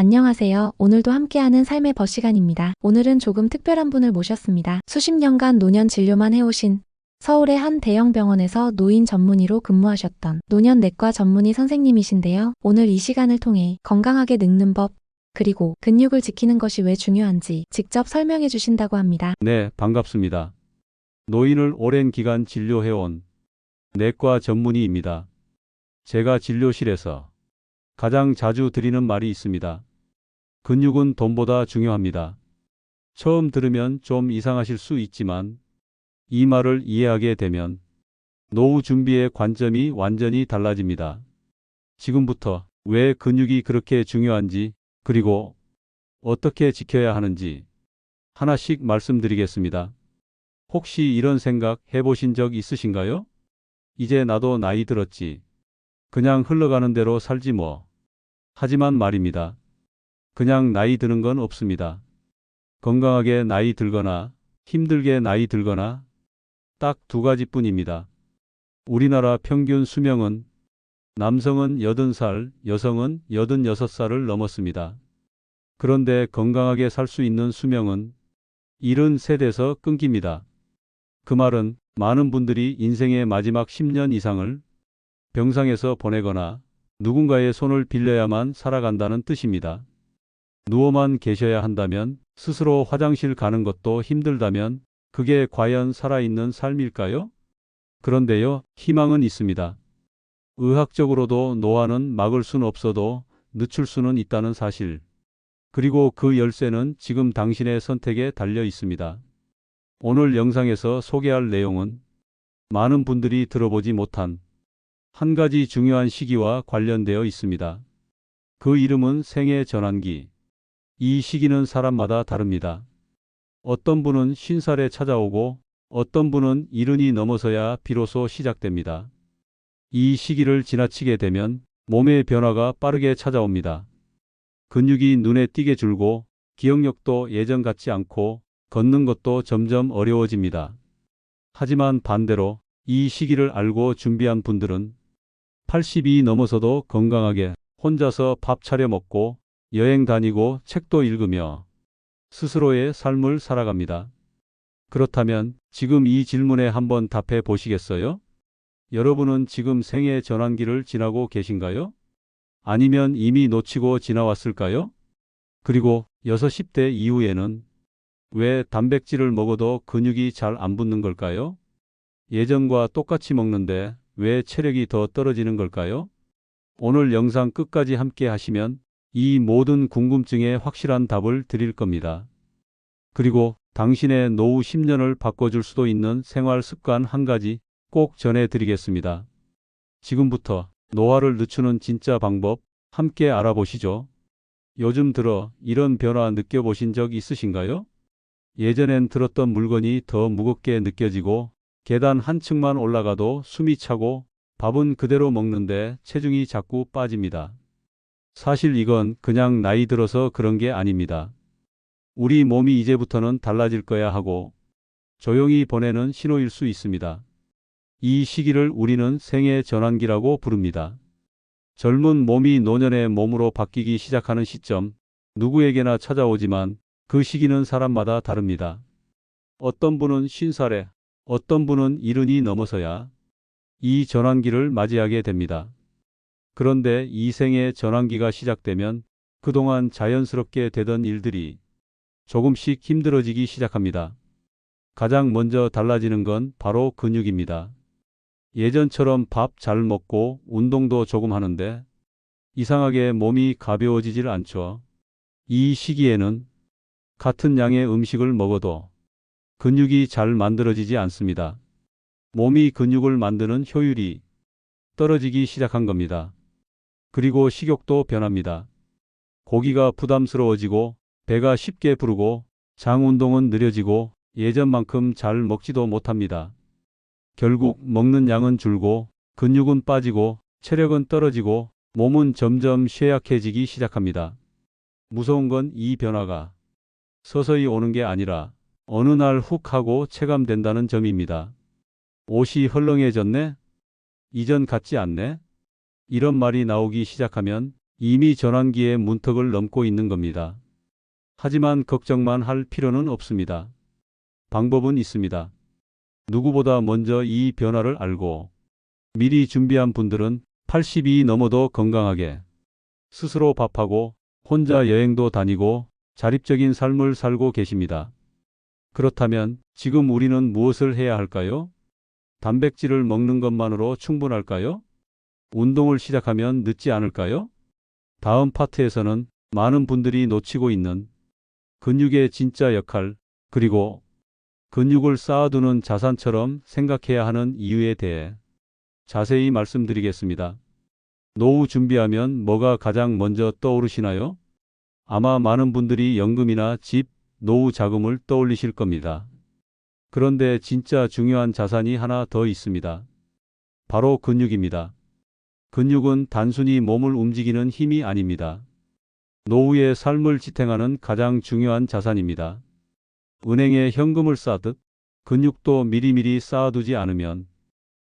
안녕하세요. 오늘도 함께하는 삶의 벗 시간입니다. 오늘은 조금 특별한 분을 모셨습니다. 수십 년간 노년 진료만 해오신 서울의 한 대형 병원에서 노인 전문의로 근무하셨던 노년 내과 전문의 선생님이신데요. 오늘 이 시간을 통해 건강하게 늙는 법, 그리고 근육을 지키는 것이 왜 중요한지 직접 설명해 주신다고 합니다. 네, 반갑습니다. 노인을 오랜 기간 진료해온 내과 전문의입니다. 제가 진료실에서 가장 자주 드리는 말이 있습니다. 근육은 돈보다 중요합니다. 처음 들으면 좀 이상하실 수 있지만 이 말을 이해하게 되면 노후 준비의 관점이 완전히 달라집니다. 지금부터 왜 근육이 그렇게 중요한지 그리고 어떻게 지켜야 하는지 하나씩 말씀드리겠습니다. 혹시 이런 생각 해보신 적 있으신가요? 이제 나도 나이 들었지. 그냥 흘러가는 대로 살지 뭐. 하지만 말입니다. 그냥 나이 드는 건 없습니다. 건강하게 나이 들거나 힘들게 나이 들거나 딱 두 가지 뿐입니다. 우리나라 평균 수명은 남성은 80살, 여성은 86살을 넘었습니다. 그런데 건강하게 살 수 있는 수명은 73에서 끊깁니다. 그 말은 많은 분들이 인생의 마지막 10년 이상을 병상에서 보내거나 누군가의 손을 빌려야만 살아간다는 뜻입니다. 누워만 계셔야 한다면 스스로 화장실 가는 것도 힘들다면 그게 과연 살아있는 삶일까요? 그런데요, 희망은 있습니다. 의학적으로도 노화는 막을 순 없어도 늦출 수는 있다는 사실. 그리고 그 열쇠는 지금 당신의 선택에 달려 있습니다. 오늘 영상에서 소개할 내용은 많은 분들이 들어보지 못한 한 가지 중요한 시기와 관련되어 있습니다. 그 이름은 생애 전환기. 이 시기는 사람마다 다릅니다. 어떤 분은 50살에 찾아오고 어떤 분은 이른이 넘어서야 비로소 시작됩니다. 이 시기를 지나치게 되면 몸의 변화가 빠르게 찾아옵니다. 근육이 눈에 띄게 줄고 기억력도 예전 같지 않고 걷는 것도 점점 어려워집니다. 하지만 반대로 이 시기를 알고 준비한 분들은 80이 넘어서도 건강하게 혼자서 밥 차려 먹고 여행 다니고 책도 읽으며 스스로의 삶을 살아갑니다. 그렇다면 지금 이 질문에 한번 답해 보시겠어요? 여러분은 지금 생애 전환기를 지나고 계신가요? 아니면 이미 놓치고 지나왔을까요? 그리고 6, 10대 이후에는 왜 단백질을 먹어도 근육이 잘 안 붙는 걸까요? 예전과 똑같이 먹는데 왜 체력이 더 떨어지는 걸까요? 오늘 영상 끝까지 함께 하시면 이 모든 궁금증에 확실한 답을 드릴 겁니다. 그리고 당신의 노후 10년을 바꿔줄 수도 있는 생활 습관 한 가지 꼭 전해드리겠습니다. 지금부터 노화를 늦추는 진짜 방법 함께 알아보시죠. 요즘 들어 이런 변화 느껴보신 적 있으신가요? 예전엔 들었던 물건이 더 무겁게 느껴지고 계단 한 층만 올라가도 숨이 차고 밥은 그대로 먹는데 체중이 자꾸 빠집니다. 사실 이건 그냥 나이 들어서 그런 게 아닙니다. 우리 몸이 이제부터는 달라질 거야 하고 조용히 보내는 신호일 수 있습니다. 이 시기를 우리는 생애 전환기라고 부릅니다. 젊은 몸이 노년의 몸으로 바뀌기 시작하는 시점, 누구에게나 찾아오지만 그 시기는 사람마다 다릅니다. 어떤 분은 50살에, 어떤 분은 이른이 넘어서야 이 전환기를 맞이하게 됩니다. 그런데 이 생의 전환기가 시작되면 그동안 자연스럽게 되던 일들이 조금씩 힘들어지기 시작합니다. 가장 먼저 달라지는 건 바로 근육입니다. 예전처럼 밥 잘 먹고 운동도 조금 하는데 이상하게 몸이 가벼워지질 않죠. 이 시기에는 같은 양의 음식을 먹어도 근육이 잘 만들어지지 않습니다. 몸이 근육을 만드는 효율이 떨어지기 시작한 겁니다. 그리고 식욕도 변합니다. 고기가 부담스러워지고 배가 쉽게 부르고 장 운동은 느려지고 예전만큼 잘 먹지도 못합니다. 결국 먹는 양은 줄고 근육은 빠지고 체력은 떨어지고 몸은 점점 쇠약해지기 시작합니다. 무서운 건 이 변화가 서서히 오는 게 아니라 어느 날 훅 하고 체감된다는 점입니다. 옷이 헐렁해졌네? 이전 같지 않네? 이런 말이 나오기 시작하면 이미 전환기의 문턱을 넘고 있는 겁니다. 하지만 걱정만 할 필요는 없습니다. 방법은 있습니다. 누구보다 먼저 이 변화를 알고 미리 준비한 분들은 80이 넘어도 건강하게 스스로 밥하고 혼자 여행도 다니고 자립적인 삶을 살고 계십니다. 그렇다면 지금 우리는 무엇을 해야 할까요? 단백질을 먹는 것만으로 충분할까요? 운동을 시작하면 늦지 않을까요? 다음 파트에서는 많은 분들이 놓치고 있는 근육의 진짜 역할, 그리고 근육을 쌓아두는 자산처럼 생각해야 하는 이유에 대해 자세히 말씀드리겠습니다. 노후 준비하면 뭐가 가장 먼저 떠오르시나요? 아마 많은 분들이 연금이나 집, 노후 자금을 떠올리실 겁니다. 그런데 진짜 중요한 자산이 하나 더 있습니다. 바로 근육입니다. 근육은 단순히 몸을 움직이는 힘이 아닙니다. 노후의 삶을 지탱하는 가장 중요한 자산입니다. 은행에 현금을 쌓듯 근육도 미리미리 쌓아두지 않으면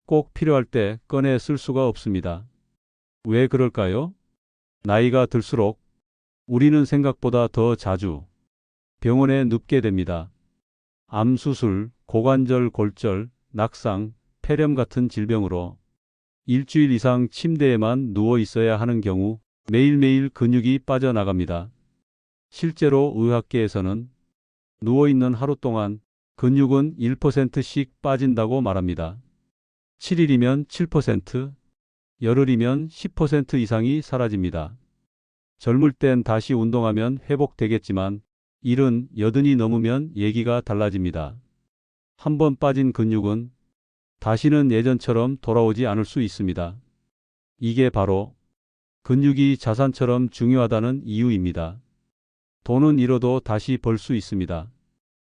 꼭 필요할 때 꺼내 쓸 수가 없습니다. 왜 그럴까요? 나이가 들수록 우리는 생각보다 더 자주 병원에 눕게 됩니다. 암 수술, 고관절 골절, 낙상, 폐렴 같은 질병으로 일주일 이상 침대에만 누워 있어야 하는 경우 매일매일 근육이 빠져나갑니다. 실제로 의학계에서는 누워 있는 하루 동안 근육은 1%씩 빠진다고 말합니다. 7일이면 7%, 열흘이면 10% 이상이 사라집니다. 젊을 땐 다시 운동하면 회복되겠지만 일은 여든이 넘으면 얘기가 달라집니다. 한번 빠진 근육은 다시는 예전처럼 돌아오지 않을 수 있습니다. 이게 바로 근육이 자산처럼 중요하다는 이유입니다. 돈은 잃어도 다시 벌 수 있습니다.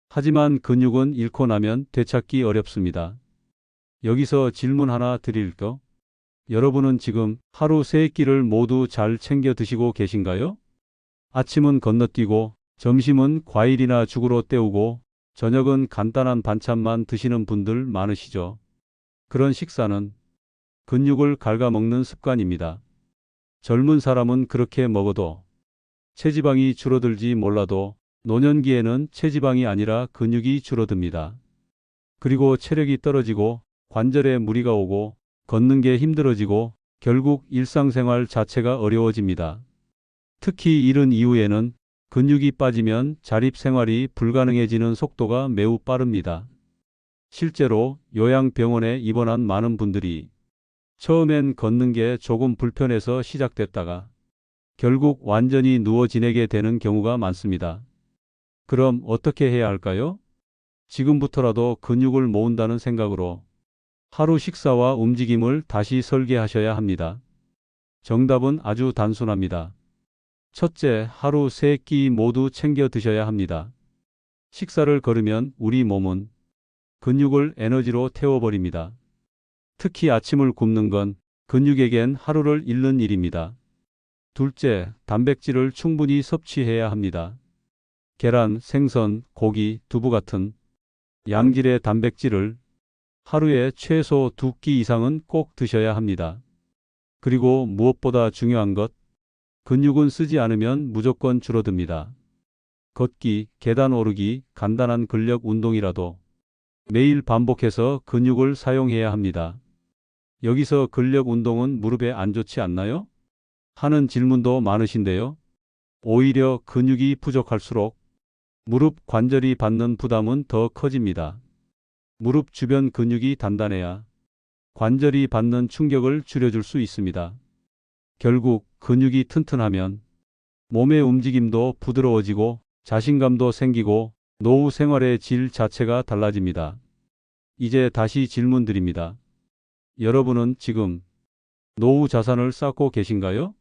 하지만 근육은 잃고 나면 되찾기 어렵습니다. 여기서 질문 하나 드릴까? 여러분은 지금 하루 세 끼를 모두 잘 챙겨 드시고 계신가요? 아침은 건너뛰고, 점심은 과일이나 죽으로 때우고, 저녁은 간단한 반찬만 드시는 분들 많으시죠? 그런 식사는 근육을 갉아먹는 습관입니다. 젊은 사람은 그렇게 먹어도 체지방이 줄어들지 몰라도 노년기에는 체지방이 아니라 근육이 줄어듭니다. 그리고 체력이 떨어지고 관절에 무리가 오고 걷는 게 힘들어지고 결국 일상생활 자체가 어려워집니다. 특히 이른 이후에는 근육이 빠지면 자립생활이 불가능해지는 속도가 매우 빠릅니다. 실제로 요양병원에 입원한 많은 분들이 처음엔 걷는 게 조금 불편해서 시작됐다가 결국 완전히 누워 지내게 되는 경우가 많습니다. 그럼 어떻게 해야 할까요? 지금부터라도 근육을 모은다는 생각으로 하루 식사와 움직임을 다시 설계하셔야 합니다. 정답은 아주 단순합니다. 첫째, 하루 세 끼 모두 챙겨 드셔야 합니다. 식사를 거르면 우리 몸은 근육을 에너지로 태워버립니다. 특히 아침을 굶는 건 근육에겐 하루를 잃는 일입니다. 둘째, 단백질을 충분히 섭취해야 합니다. 계란, 생선, 고기, 두부 같은 양질의 단백질을 하루에 최소 두 끼 이상은 꼭 드셔야 합니다. 그리고 무엇보다 중요한 것, 근육은 쓰지 않으면 무조건 줄어듭니다. 걷기, 계단 오르기, 간단한 근력 운동이라도 매일 반복해서 근육을 사용해야 합니다. 여기서 근력 운동은 무릎에 안 좋지 않나요? 하는 질문도 많으신데요. 오히려 근육이 부족할수록 무릎 관절이 받는 부담은 더 커집니다. 무릎 주변 근육이 단단해야 관절이 받는 충격을 줄여줄 수 있습니다. 결국 근육이 튼튼하면 몸의 움직임도 부드러워지고 자신감도 생기고 노후 생활의 질 자체가 달라집니다. 이제 다시 질문 드립니다. 여러분은 지금 노후 자산을 쌓고 계신가요?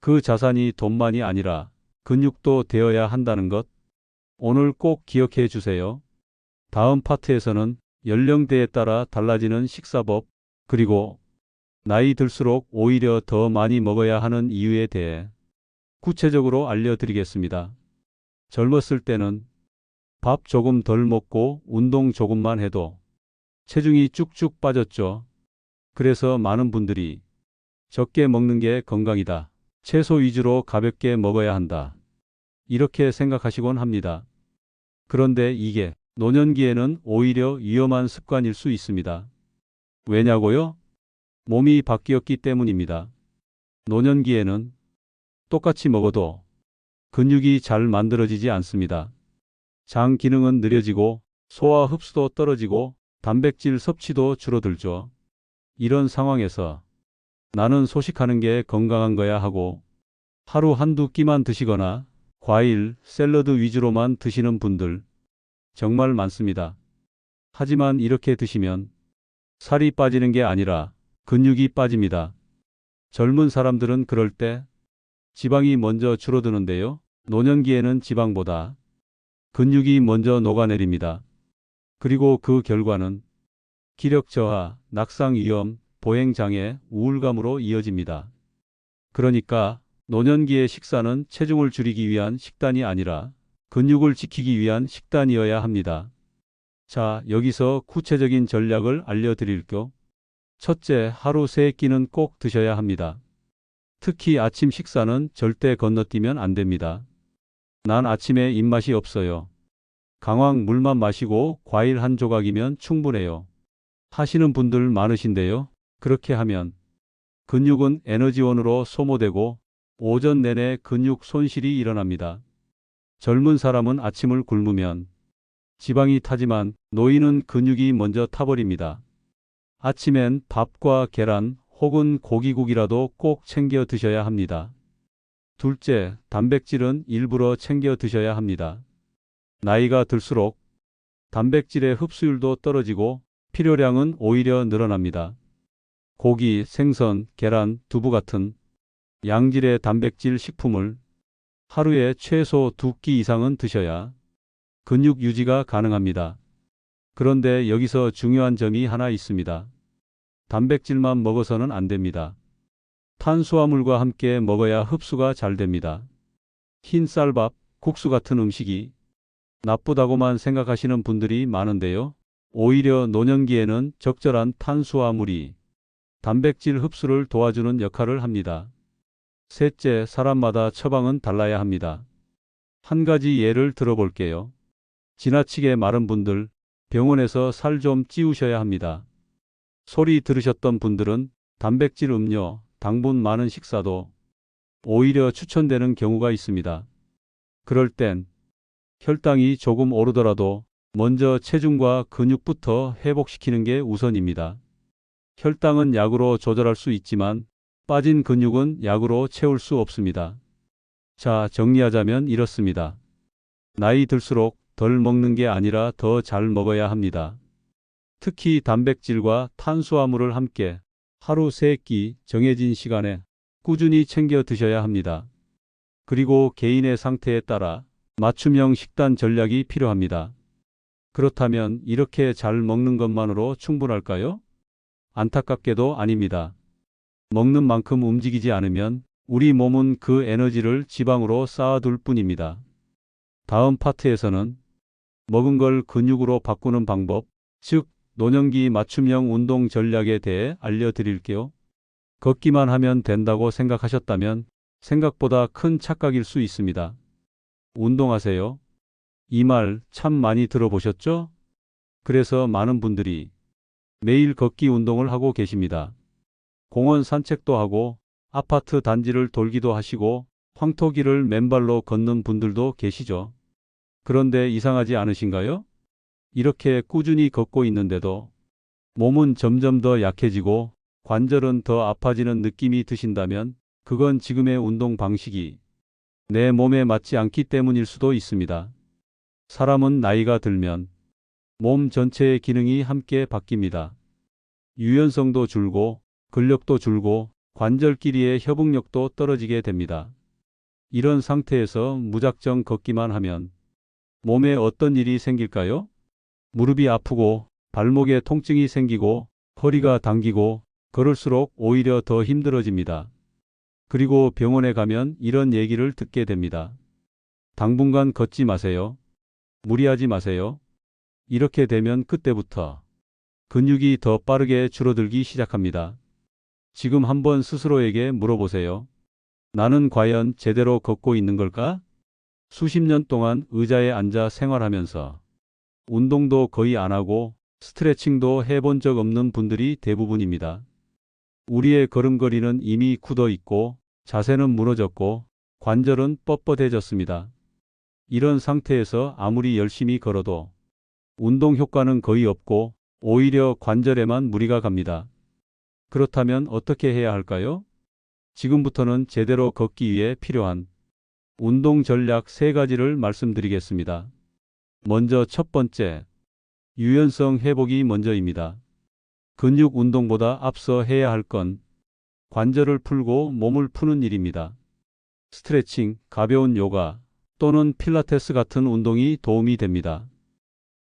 그 자산이 돈만이 아니라 근육도 되어야 한다는 것 오늘 꼭 기억해 주세요. 다음 파트에서는 연령대에 따라 달라지는 식사법 그리고 나이 들수록 오히려 더 많이 먹어야 하는 이유에 대해 구체적으로 알려드리겠습니다. 젊었을 때는 밥 조금 덜 먹고 운동 조금만 해도 체중이 쭉쭉 빠졌죠. 그래서 많은 분들이 적게 먹는 게 건강이다. 채소 위주로 가볍게 먹어야 한다. 이렇게 생각하시곤 합니다. 그런데 이게 노년기에는 오히려 위험한 습관일 수 있습니다. 왜냐고요? 몸이 바뀌었기 때문입니다. 노년기에는 똑같이 먹어도 근육이 잘 만들어지지 않습니다. 장 기능은 느려지고 소화 흡수도 떨어지고 단백질 섭취도 줄어들죠. 이런 상황에서 나는 소식하는 게 건강한 거야 하고 하루 한두 끼만 드시거나 과일, 샐러드 위주로만 드시는 분들 정말 많습니다. 하지만 이렇게 드시면 살이 빠지는 게 아니라 근육이 빠집니다. 젊은 사람들은 그럴 때 지방이 먼저 줄어드는데요. 노년기에는 지방보다 근육이 먼저 녹아내립니다. 그리고 그 결과는 기력 저하, 낙상 위험, 보행 장애, 우울감으로 이어집니다. 그러니까 노년기의 식사는 체중을 줄이기 위한 식단이 아니라 근육을 지키기 위한 식단이어야 합니다. 자, 여기서 구체적인 전략을 알려드릴게요. 첫째, 하루 세 끼는 꼭 드셔야 합니다. 특히 아침 식사는 절대 건너뛰면 안 됩니다. 난 아침에 입맛이 없어요. 강황 물만 마시고 과일 한 조각이면 충분해요. 하시는 분들 많으신데요. 그렇게 하면 근육은 에너지원으로 소모되고 오전 내내 근육 손실이 일어납니다. 젊은 사람은 아침을 굶으면 지방이 타지만 노인은 근육이 먼저 타버립니다. 아침엔 밥과 계란 혹은 고기국이라도 꼭 챙겨 드셔야 합니다. 둘째, 단백질은 일부러 챙겨 드셔야 합니다. 나이가 들수록 단백질의 흡수율도 떨어지고 필요량은 오히려 늘어납니다. 고기, 생선, 계란, 두부 같은 양질의 단백질 식품을 하루에 최소 두 끼 이상은 드셔야 근육 유지가 가능합니다. 그런데 여기서 중요한 점이 하나 있습니다. 단백질만 먹어서는 안 됩니다. 탄수화물과 함께 먹어야 흡수가 잘 됩니다. 흰 쌀밥, 국수 같은 음식이 나쁘다고만 생각하시는 분들이 많은데요. 오히려 노년기에는 적절한 탄수화물이 단백질 흡수를 도와주는 역할을 합니다. 셋째, 사람마다 처방은 달라야 합니다. 한 가지 예를 들어볼게요. 지나치게 마른 분들, 병원에서 살 좀 찌우셔야 합니다. 소리 들으셨던 분들은 단백질 음료, 당분 많은 식사도 오히려 추천되는 경우가 있습니다. 그럴 땐 혈당이 조금 오르더라도 먼저 체중과 근육부터 회복시키는 게 우선입니다. 혈당은 약으로 조절할 수 있지만 빠진 근육은 약으로 채울 수 없습니다. 자, 정리하자면 이렇습니다. 나이 들수록 덜 먹는 게 아니라 더 잘 먹어야 합니다. 특히 단백질과 탄수화물을 함께 하루 세끼 정해진 시간에 꾸준히 챙겨 드셔야 합니다. 그리고 개인의 상태에 따라 맞춤형 식단 전략이 필요합니다. 그렇다면 이렇게 잘 먹는 것만으로 충분할까요? 안타깝게도 아닙니다. 먹는 만큼 움직이지 않으면 우리 몸은 그 에너지를 지방으로 쌓아둘 뿐입니다. 다음 파트에서는 먹은 걸 근육으로 바꾸는 방법, 즉 노년기 맞춤형 운동 전략에 대해 알려드릴게요. 걷기만 하면 된다고 생각하셨다면 생각보다 큰 착각일 수 있습니다. 운동하세요. 이 말 참 많이 들어보셨죠? 그래서 많은 분들이 매일 걷기 운동을 하고 계십니다. 공원 산책도 하고 아파트 단지를 돌기도 하시고 황토길을 맨발로 걷는 분들도 계시죠. 그런데 이상하지 않으신가요? 이렇게 꾸준히 걷고 있는데도 몸은 점점 더 약해지고 관절은 더 아파지는 느낌이 드신다면 그건 지금의 운동 방식이 내 몸에 맞지 않기 때문일 수도 있습니다. 사람은 나이가 들면 몸 전체의 기능이 함께 바뀝니다. 유연성도 줄고 근력도 줄고 관절 끼리의 협응력도 떨어지게 됩니다. 이런 상태에서 무작정 걷기만 하면 몸에 어떤 일이 생길까요? 무릎이 아프고 발목에 통증이 생기고 허리가 당기고 걸을수록 오히려 더 힘들어집니다. 그리고 병원에 가면 이런 얘기를 듣게 됩니다. 당분간 걷지 마세요. 무리하지 마세요. 이렇게 되면 그때부터 근육이 더 빠르게 줄어들기 시작합니다. 지금 한번 스스로에게 물어보세요. 나는 과연 제대로 걷고 있는 걸까? 수십 년 동안 의자에 앉아 생활하면서 운동도 거의 안 하고 스트레칭도 해본 적 없는 분들이 대부분입니다. 우리의 걸음걸이는 이미 굳어 있고 자세는 무너졌고 관절은 뻣뻣해졌습니다. 이런 상태에서 아무리 열심히 걸어도 운동 효과는 거의 없고 오히려 관절에만 무리가 갑니다. 그렇다면 어떻게 해야 할까요? 지금부터는 제대로 걷기 위해 필요한 운동 전략 세 가지를 말씀드리겠습니다. 먼저 첫 번째, 유연성 회복이 먼저입니다. 근육 운동보다 앞서 해야 할 건 관절을 풀고 몸을 푸는 일입니다. 스트레칭, 가벼운 요가 또는 필라테스 같은 운동이 도움이 됩니다.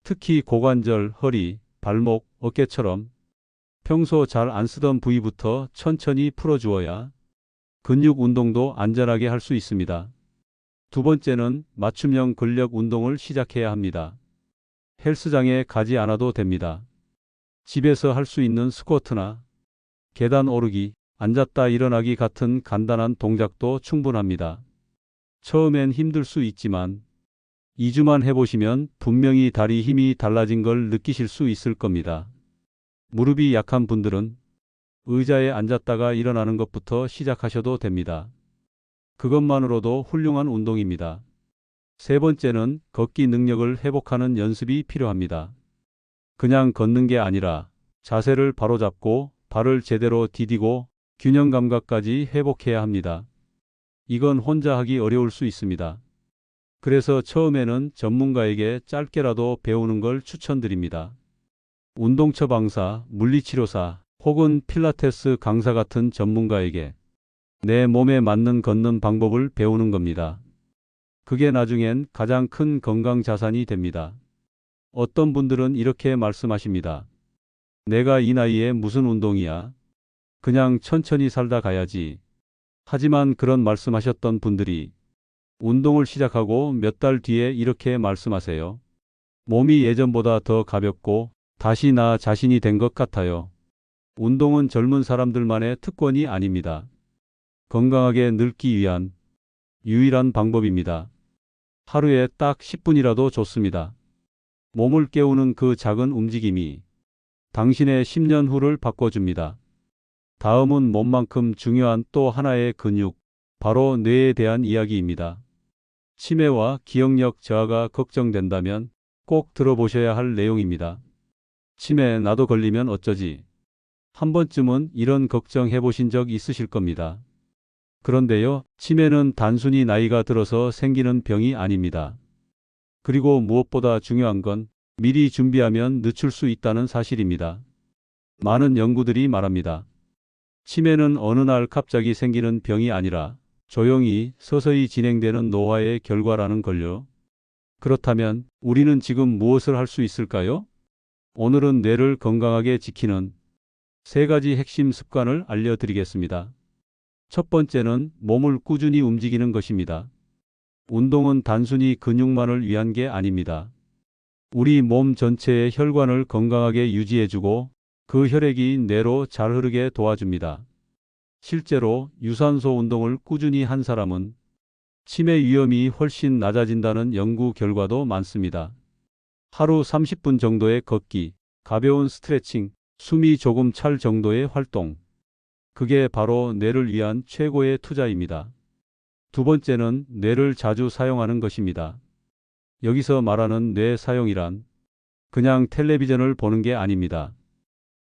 특히 고관절, 허리, 발목, 어깨처럼 평소 잘 안 쓰던 부위부터 천천히 풀어주어야 근육 운동도 안전하게 할 수 있습니다. 두 번째는 맞춤형 근력 운동을 시작해야 합니다. 헬스장에 가지 않아도 됩니다. 집에서 할 수 있는 스쿼트나 계단 오르기, 앉았다 일어나기 같은 간단한 동작도 충분합니다. 처음엔 힘들 수 있지만 2주만 해보시면 분명히 다리 힘이 달라진 걸 느끼실 수 있을 겁니다. 무릎이 약한 분들은 의자에 앉았다가 일어나는 것부터 시작하셔도 됩니다. 그것만으로도 훌륭한 운동입니다. 세 번째는 걷기 능력을 회복하는 연습이 필요합니다. 그냥 걷는 게 아니라 자세를 바로잡고 발을 제대로 디디고 균형 감각까지 회복해야 합니다. 이건 혼자 하기 어려울 수 있습니다. 그래서 처음에는 전문가에게 짧게라도 배우는 걸 추천드립니다. 운동 처 방사, 물리치료사 혹은 필라테스 강사 같은 전문가에게 내 몸에 맞는 걷는 방법을 배우는 겁니다. 그게 나중엔 가장 큰 건강 자산이 됩니다. 어떤 분들은 이렇게 말씀하십니다. 내가 이 나이에 무슨 운동이야? 그냥 천천히 살다 가야지. 하지만 그런 말씀하셨던 분들이 운동을 시작하고 몇 달 뒤에 이렇게 말씀하세요. 몸이 예전보다 더 가볍고 다시 나 자신이 된 것 같아요. 운동은 젊은 사람들만의 특권이 아닙니다. 건강하게 늙기 위한 유일한 방법입니다. 하루에 딱 10분이라도 좋습니다. 몸을 깨우는 그 작은 움직임이 당신의 10년 후를 바꿔줍니다. 다음은 몸만큼 중요한 또 하나의 근육, 바로 뇌에 대한 이야기입니다. 치매와 기억력 저하가 걱정된다면 꼭 들어보셔야 할 내용입니다. 치매 나도 걸리면 어쩌지? 한 번쯤은 이런 걱정 해 보신 적 있으실 겁니다. 그런데요, 치매는 단순히 나이가 들어서 생기는 병이 아닙니다. 그리고 무엇보다 중요한 건 미리 준비하면 늦출 수 있다는 사실입니다. 많은 연구들이 말합니다. 치매는 어느 날 갑자기 생기는 병이 아니라 조용히 서서히 진행되는 노화의 결과라는 걸요. 그렇다면 우리는 지금 무엇을 할 수 있을까요? 오늘은 뇌를 건강하게 지키는 세 가지 핵심 습관을 알려드리겠습니다. 첫 번째는 몸을 꾸준히 움직이는 것입니다. 운동은 단순히 근육만을 위한 게 아닙니다. 우리 몸 전체의 혈관을 건강하게 유지해주고 그 혈액이 뇌로 잘 흐르게 도와줍니다. 실제로 유산소 운동을 꾸준히 한 사람은 치매 위험이 훨씬 낮아진다는 연구 결과도 많습니다. 하루 30분 정도의 걷기, 가벼운 스트레칭, 숨이 조금 찰 정도의 활동. 그게 바로 뇌를 위한 최고의 투자입니다. 두 번째는 뇌를 자주 사용하는 것입니다. 여기서 말하는 뇌 사용이란 그냥 텔레비전을 보는 게 아닙니다.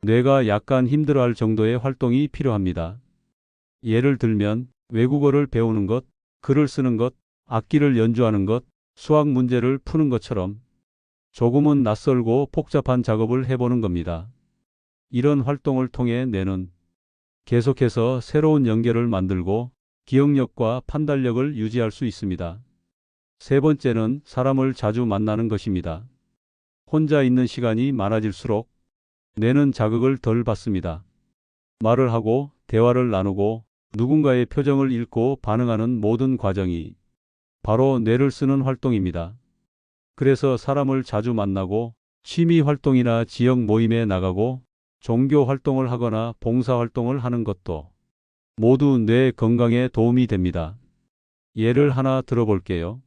뇌가 약간 힘들어할 정도의 활동이 필요합니다. 예를 들면 외국어를 배우는 것, 글을 쓰는 것, 악기를 연주하는 것, 수학 문제를 푸는 것처럼 조금은 낯설고 복잡한 작업을 해보는 겁니다. 이런 활동을 통해 뇌는 계속해서 새로운 연결을 만들고 기억력과 판단력을 유지할 수 있습니다. 세 번째는 사람을 자주 만나는 것입니다. 혼자 있는 시간이 많아질수록 뇌는 자극을 덜 받습니다. 말을 하고 대화를 나누고 누군가의 표정을 읽고 반응하는 모든 과정이 바로 뇌를 쓰는 활동입니다. 그래서 사람을 자주 만나고 취미 활동이나 지역 모임에 나가고 종교 활동을 하거나 봉사 활동을 하는 것도 모두 뇌 건강에 도움이 됩니다. 예를 하나 들어볼게요.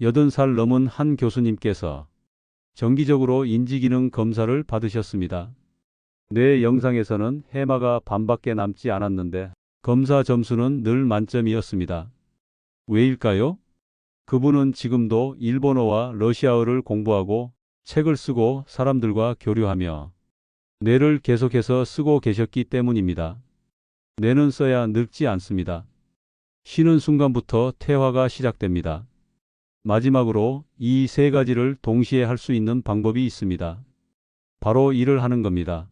80살 넘은 한 교수님께서 정기적으로 인지기능 검사를 받으셨습니다. 뇌 영상에서는 해마가 반밖에 남지 않았는데 검사 점수는 늘 만점이었습니다. 왜일까요? 그분은 지금도 일본어와 러시아어를 공부하고 책을 쓰고 사람들과 교류하며 뇌를 계속해서 쓰고 계셨기 때문입니다. 뇌는 써야 늙지 않습니다. 쉬는 순간부터 퇴화가 시작됩니다. 마지막으로 이 세 가지를 동시에 할 수 있는 방법이 있습니다. 바로 일을 하는 겁니다.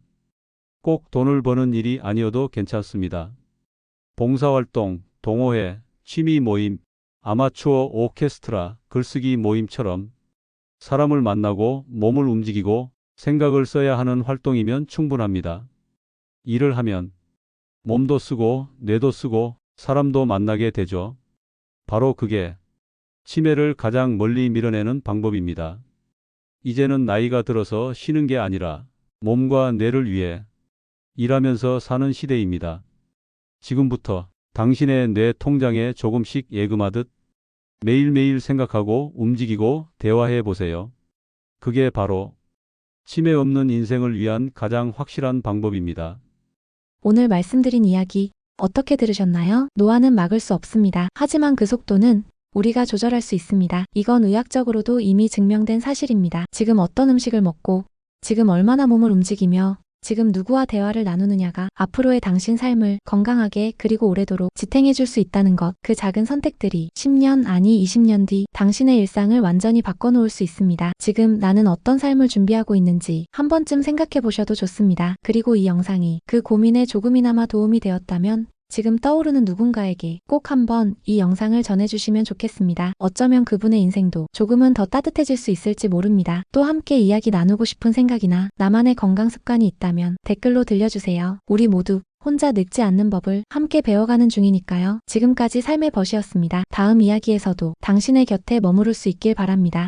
꼭 돈을 버는 일이 아니어도 괜찮습니다. 봉사활동, 동호회, 취미 모임, 아마추어 오케스트라, 글쓰기 모임처럼 사람을 만나고 몸을 움직이고 생각을 써야 하는 활동이면 충분합니다. 일을 하면 몸도 쓰고 뇌도 쓰고 사람도 만나게 되죠. 바로 그게 치매를 가장 멀리 밀어내는 방법입니다. 이제는 나이가 들어서 쉬는 게 아니라 몸과 뇌를 위해 일하면서 사는 시대입니다. 지금부터 당신의 뇌 통장에 조금씩 예금하듯 매일매일 생각하고 움직이고 대화해 보세요. 그게 바로 치매 없는 인생을 위한 가장 확실한 방법입니다. 오늘 말씀드린 이야기 어떻게 들으셨나요? 노화는 막을 수 없습니다. 하지만 그 속도는 우리가 조절할 수 있습니다. 이건 의학적으로도 이미 증명된 사실입니다. 지금 어떤 음식을 먹고, 지금 얼마나 몸을 움직이며, 지금 누구와 대화를 나누느냐가 앞으로의 당신 삶을 건강하게 그리고 오래도록 지탱해 줄 수 있다는 것. 그 작은 선택들이 10년 아니 20년 뒤 당신의 일상을 완전히 바꿔놓을 수 있습니다. 지금 나는 어떤 삶을 준비하고 있는지 한 번쯤 생각해 보셔도 좋습니다. 그리고 이 영상이 그 고민에 조금이나마 도움이 되었다면 지금 떠오르는 누군가에게 꼭 한번 이 영상을 전해주시면 좋겠습니다. 어쩌면 그분의 인생도 조금은 더 따뜻해질 수 있을지 모릅니다. 또 함께 이야기 나누고 싶은 생각이나 나만의 건강 습관이 있다면 댓글로 들려주세요. 우리 모두 혼자 늙지 않는 법을 함께 배워가는 중이니까요. 지금까지 삶의 벗이었습니다. 다음 이야기에서도 당신의 곁에 머무를 수 있길 바랍니다.